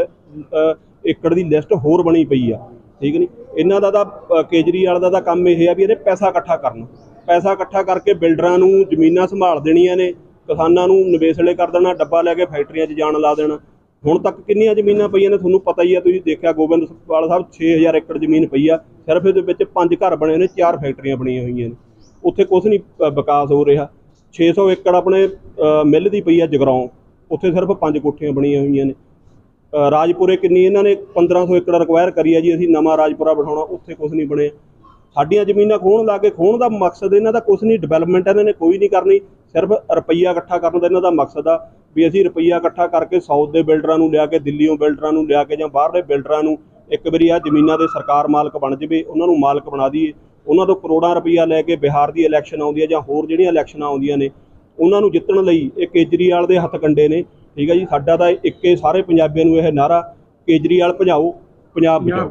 ਏਕੜ ਦੀ ਲਿਸਟ ਹੋਰ ਬਣੀ ਪਈ ਆ, ਠੀਕ ਨਹੀਂ? ਇਹਨਾਂ ਦਾ ਤਾਂ ਕੇਜਰੀਵਾਲ ਦਾ ਤਾਂ ਕੰਮ ਇਹ ਆ ਵੀ ਇਹਨੇ ਪੈਸਾ ਇਕੱਠਾ ਕਰਨਾ, ਪੈਸਾ ਇਕੱਠਾ ਕਰਕੇ ਬਿਲਡਰਾਂ ਨੂੰ ਜ਼ਮੀਨਾਂ ਸੰਭਾਲ ਦੇਣੀਆਂ ਨੇ ਕਿਸਾਨਾਂ ਨੂੰ ਨਿਵੇਸਲੇ ਕਰ ਦੇਣਾ, ਡੱਬਾ ਲੈ ਕੇ ਫੈਕਟਰੀਆਂ 'ਚ ਜਾਣ ਲਾ ਦੇਣਾ। ਹੁਣ ਤੱਕ ਕਿੰਨੀਆਂ ਜ਼ਮੀਨਾਂ ਪਈਆਂ ਨੇ, ਤੁਹਾਨੂੰ ਪਤਾ ਹੀ ਆ, ਤੁਸੀਂ ਦੇਖਿਆ ਗੋਬਿੰਦਵਾਲ ਸਾਹਿਬ 6000 ਏਕੜ ਜ਼ਮੀਨ ਪਈ ਆ। ਸਿਰਫ ਇਹਦੇ ਵਿੱਚ ਪੰਜ ਘਰ ਬਣੇ ਨੇ, ਚਾਰ ਫੈਕਟਰੀਆਂ ਬਣੀਆਂ ਹੋਈਆਂ ਨੇ। ਉੱਥੇ ਕੁਝ ਨਹੀਂ ਵਿਕਾਸ ਹੋ ਰਿਹਾ। 600 ਏਕੜ ਆਪਣੇ ਮਿੱਲ ਦੀ ਪਈ ਆ ਜਗਰਾਉਂ ਉੱਥੇ ਸਿਰਫ ਪੰਜ ਕੋਠੀਆਂ ਬਣੀਆਂ ਹੋਈਆਂ ਨੇ। ਰਾਜਪੁਰੇ ਕਿੰਨੀ ਇਹਨਾਂ ਨੇ 1500 ਏਕੜ ਰਿਕਵਾਇਰ ਕਰੀ ਆ ਜੀ, ਅਸੀਂ ਨਵਾਂ ਰਾਜਪੁਰਾ ਬਣਾਉਣਾ ਉੱਥੇ ਕੁਝ ਨਹੀਂ ਬਣਿਆ। ਸਾਡੀਆਂ ਜ਼ਮੀਨਾਂ ਖੋਣ ਲਾ ਕੇ ਖੋਣ ਦਾ ਮਕਸਦ ਇਹਨਾਂ ਦਾ ਕੁਝ ਨਹੀਂ ਡਿਵੈਲਪਮੈਂਟ ਇਹਨਾਂ ਨੇ ਕੋਈ ਨਹੀਂ ਕਰਨੀ, ਸਿਰਫ ਰੁਪਈਆ ਇਕੱਠਾ ਕਰਨ ਦਾ ਇਹਨਾਂ ਦਾ ਮਕਸਦ ਆ, ਵੀ ਅਸੀਂ ਰੁਪਈਆ ਇਕੱਠਾ ਕਰਕੇ ਸਾਊਥ ਦੇ ਬਿਲਡਰਾਂ ਨੂੰ ਲਿਆ ਕੇ, ਦਿੱਲੀੋਂ ਬਿਲਡਰਾਂ ਨੂੰ ਲਿਆ ਕੇ ਜਾਂ ਬਾਹਰਲੇ ਬਿਲਡਰਾਂ ਨੂੰ ਇੱਕ ਵਾਰੀ ਆ ਜ਼ਮੀਨਾਂ ਦੇ ਸਰਕਾਰ ਮਾਲਕ ਬਣ ਜਵੇ, ਉਹਨਾਂ ਨੂੰ ਮਾਲਕ ਬਣਾ ਦਈਏ। ਉਹਨਾਂ ਤੋਂ ਕਰੋੜਾਂ ਰੁਪਈਆ ਲੈ ਕੇ ਬਿਹਾਰ ਦੀ ਇਲੈਕਸ਼ਨ ਆਉਂਦੀ ਹੈ ਜਾਂ ਹੋਰ ਜਿਹੜੀਆਂ ਇਲੈਕਸ਼ਨਾਂ ਆਉਂਦੀਆਂ ਨੇ, ਉਹਨਾਂ ਨੂੰ ਜਿੱਤਣ ਲਈ ਇਹ ਕੇਜਰੀਵਾਲ ਦੇ ਹੱਥ ਕੰਡੇ ਨੇ, ਠੀਕ ਹੈ ਜੀ? ਸਾਡਾ ਤਾਂ ਇੱਕੇ ਸਾਰੇ ਪੰਜਾਬੀਆਂ ਨੂੰ ਇਹ ਨਾਰਾ ਕੇਜਰੀਵਾਲ ਭਜਾਓ, ਪੰਜਾਬ ਬਚਾਓ